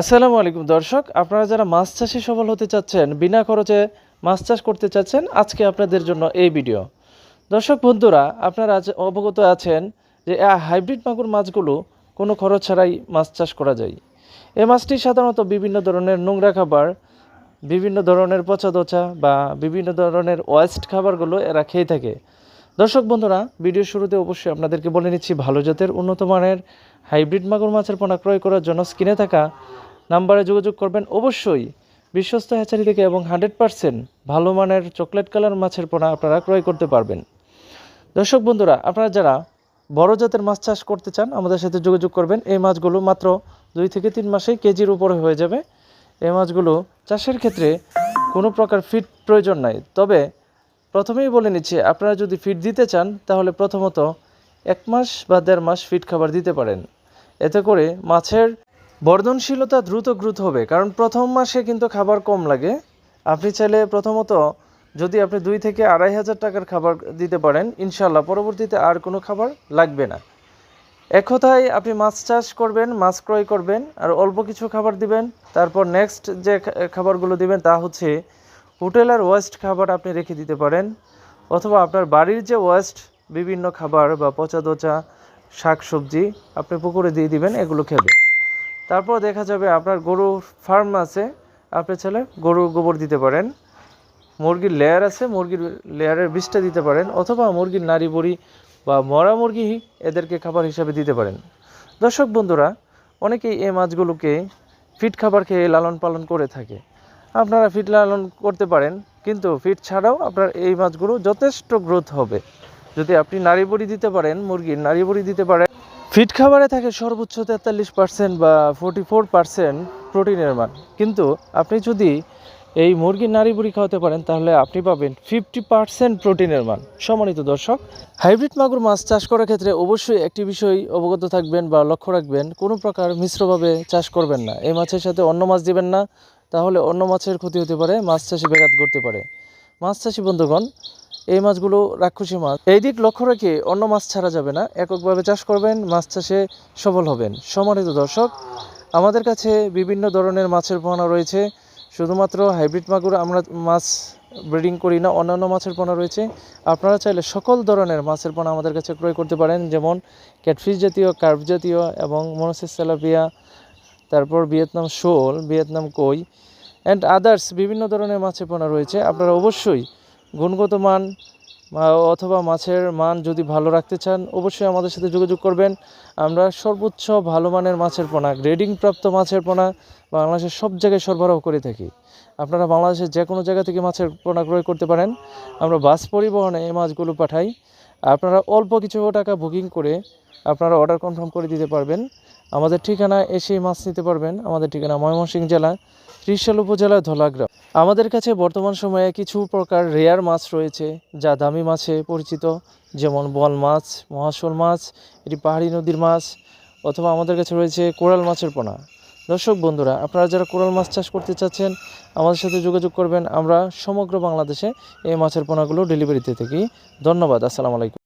আসসালামু আলাইকুম দর্শক, আপনারা যারা মাছ চাষে সফল হতে চাচ্ছেন, বিনা খরচে মাছ চাষ করতে চাচ্ছেন, আজকে আপনাদের জন্য এই ভিডিও। দর্শক বন্ধুরা, আপনারা অবগত আছেন যে হাইব্রিড মাগুর মাছগুলো কোনো খরচ ছাড়াই মাছ চাষ করা যায়। এই মাছটি সাধারণত বিভিন্ন ধরনের নোংরা খাবার, বিভিন্ন ধরনের পচা দচা বা বিভিন্ন ধরনের ওয়েস্ট খাবারগুলো এরা খেয়ে থাকে। দর্শক বন্ধুরা, ভিডিও শুরুতে অবশ্যই আপনাদেরকে বলে নিচ্ছি, ভালো জাতের উন্নত মানের হাইব্রিড মাগুর মাছের পোনা ক্রয় করার জন্য স্ক্রিনে থাকা নাম্বারে যোগাযোগ করবেন। অবশ্যই বিশ্বস্ত হ্যাচারি থেকে এবং হান্ড্রেড পারসেন্ট ভালো মানের চকলেট কালার মাছের পোনা আপনারা ক্রয় করতে পারবেন। দর্শক বন্ধুরা, আপনারা যারা বড় জাতের মাছ চাষ করতে চান, আমাদের সাথে যোগাযোগ করবেন। এই মাছগুলো মাত্র দুই থেকে তিন মাসেই কেজির উপরে হয়ে যাবে। এই মাছগুলো চাষের ক্ষেত্রে কোনো প্রকার ফিট প্রয়োজন নাই। তবে প্রথমেই বলে নিচ্ছি, আপনারা যদি ফিট দিতে চান, তাহলে প্রথমত এক মাস বা দেড় মাস ফিট খাবার দিতে পারেন। এতে করে মাছের বর্ধনশীলতা দ্রুত গ্রোথ হবে, কারণ প্রথম মাসে কিন্তু খাবার কম লাগে। আপনি চাইলে প্রথমত যদি আপনি দুই থেকে আড়াই হাজার টাকার খাবার দিতে পারেন ইনশাল্লাহ পরবর্তীতে আর কোনো খাবার লাগবে না। এক কথায়, আপনি মাছ চাষ করবেন, মাছ ক্রয় করবেন, আর অল্প কিছু খাবার দিবেন, তারপর নেক্সট যে খাবারগুলো দিবেন, তা হচ্ছে হোটেলের ওয়েস্ট খাবার আপনি রেখে দিতে পারেন, অথবা আপনার বাড়ির যে ওয়েস্ট, বিভিন্ন খাবার বা পচা দচা শাক সবজি আপনি পুকুরে দিয়ে দিবেন, এগুলো খেবে তারপর দেখা যাবে আপনার গরু ফার্ম আছে আপনি চাইলে গরুর গোবর দিতে পারেন, মুরগির লেয়ার আছে, মুরগির লেয়ারের বিষটা দিতে পারেন, অথবা মুরগির নাড়ি বড়ি বা মরা মুরগি এদেরকে খাবার হিসাবে দিতে পারেন। দর্শক বন্ধুরা, অনেকেই এই মাছগুলোকে ফিট খাবার খেয়ে লালন পালন করে থাকে। আপনারা ফিট লালন করতে পারেন, কিন্তু ফিট ছাড়াও আপনার এই মাছগুলো যথেষ্ট গ্রোথ হবে। যদি আপনি নাড়ি বড়ি দিতে পারেন, মুরগির নাড়ি বড়ি দিতে পারেন, ফিট খাবারে থাকে সর্বোচ্চ তেতাল্লিশ পার্সেন্ট বা ফোর্টি ফোর পার্সেন্ট প্রোটিনের মান। কিন্তু আপনি যদি এই মুরগির নাড়ি বুড়ি খাওয়াতে পারেন, তাহলে আপনি পাবেন ফিফটি পার্সেন্ট প্রোটিনের মান। সম্মানিত দর্শক, হাইব্রিড মাগুর মাছ চাষ করার ক্ষেত্রে অবশ্যই একটি বিষয় অবগত থাকবেন বা লক্ষ্য রাখবেন, কোনো প্রকার মিশ্রভাবে চাষ করবেন না। এই মাছের সাথে অন্য মাছ দিবেন না তাহলে অন্য মাছের ক্ষতি হতে পারে, মাছ চাষি ব্যাঘাত করতে পারে। মাছ চাষি বন্ধুগণ, এই মাছগুলো রাক্ষসী মাছ। এই দিক লক্ষ্য রেখে অন্য মাছ ছাড়া যাবে না, এককভাবে চাষ করবেন, মাছ চাষে সফল হবেন। সম্মানিত দর্শক, আমাদের কাছে বিভিন্ন ধরনের মাছের পোনা রয়েছে। শুধুমাত্র হাইব্রিড মাগুর আমরা মাছ ব্রিডিং করি না, অন্যান্য মাছের পোনা রয়েছে। আপনারা চাইলে সকল ধরনের মাছের পোনা আমাদের কাছে ক্রয় করতে পারেন, যেমন ক্যাটফিশ জাতীয় কার্ভ জাতীয় এবং মনোসিস তেলাপিয়া তারপর ভিয়েতনাম শোল, ভিয়েতনাম কই অ্যান্ড আদার্স বিভিন্ন ধরনের মাছের পোনা রয়েছে। আপনারা অবশ্যই গুণগত মান অথবা মাছের মান যদি ভালো রাখতে চান, অবশ্যই আমাদের সাথে যোগাযোগ করবেন। আমরা সর্বোচ্চ ভালো মানের মাছের পোনা গ্রেডিং প্রাপ্ত মাছের পোনা বাংলাদেশের সব জায়গায় সরবরাহ করে থাকি। আপনারা বাংলাদেশের যে কোনো জায়গা থেকে মাছের পোনা ক্রয় করতে পারেন। আমরা বাস পরিবহনে এই মাছগুলো পাঠাই। আপনারা অল্প কিছু টাকা বুকিং করে আপনারা অর্ডার কনফার্ম করে দিতে পারবেন। আমাদের ঠিকানা এসেই মাছ নিতে পারবেন। আমাদের ঠিকানা ময়মনসিংহ জেলা, ত্রিশাল উপজেলা, ধলাগ্রাম। আমাদের কাছে বর্তমান সময়ে কিছু প্রকার রেয়ার মাছ রয়েছে, যা দামি মাছে পরিচিত, যেমন বল মাছ, মহাশোল মাছ, এটি পাহাড়ি নদীর মাছ, অথবা আমাদের কাছে রয়েছে কোরাল মাছের পোনা। দর্শক বন্ধুরা, আপনারা যারা কোরাল মাছ চাষ করতে চাচ্ছেন, আমাদের সাথে যোগাযোগ করবেন। আমরা সমগ্র বাংলাদেশে এই মাছের পোনাগুলো ডেলিভারিতে থাকি। ধন্যবাদ, আসসালামু আলাইকুম।